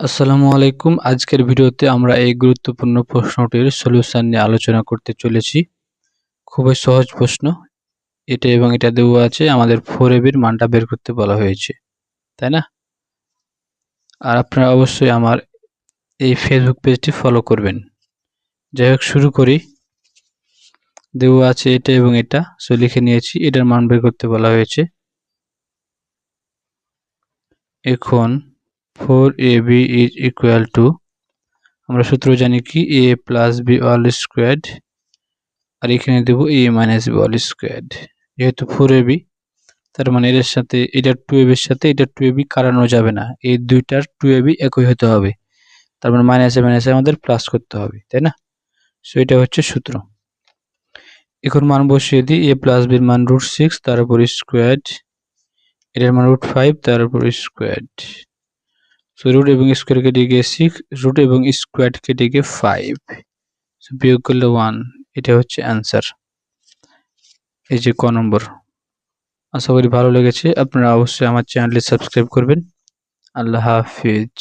আসসালামু আলাইকুম। আজকের ভিডিওতে আমরা এই গুরুত্বপূর্ণ প্রশ্নটির সলিউশন নিয়ে আলোচনা করতে চলেছি। খুবই সহজ প্রশ্ন। এটা এবং এটা দেওয়া আছে, আমাদের ফোর এবির মানটা বের করতে বলা হয়েছে। তাই না? আর আপনারা অবশ্যই আমার এই ফেসবুক পেজটি ফলো করবেন। যাই হোক, শুরু করি। দেওয়া আছে এটা এবং এটা। সো লিখে নিয়েছি, এটার মান বের করতে বলা হয়েছে। এখন four A B is equal to আমরা সূত্র জানি কি A plus B all squared আর এখানে দেবো A minus B all squared যেহেতু ফোর এ বি তার মানে এর সাথে, এটা টু এ বির সাথে এটা টু এ বি কাটানো যাবে না। এই দুইটার টু এ বি একই হতে হবে। তার মানে মাইনাসে মাইনাসে আমাদের প্লাস করতে হবে, তাই না? সো এটা হচ্ছে সূত্র। এখন মান বসিয়ে দিই এ প্লাস বির মান রুট সিক্স তার উপর স্কোয়াড এটার মান রুট ফাইভ তার উপর স্কোয়াড সো রুট এবং স্কোয়ার কেটে গিয়ে সিক্স রুট এবং স্কোয়ার কেটে গিয়ে ফাইভ সো বিয়োগ করলে ওয়ান এটা হচ্ছে অ্যান্সার এই যে ক নম্বর। আশা করি ভালো লেগেছে, আপনারা অবশ্যই আমার চ্যানেলটি সাবস্ক্রাইব করবেন। আল্লাহ হাফিজ।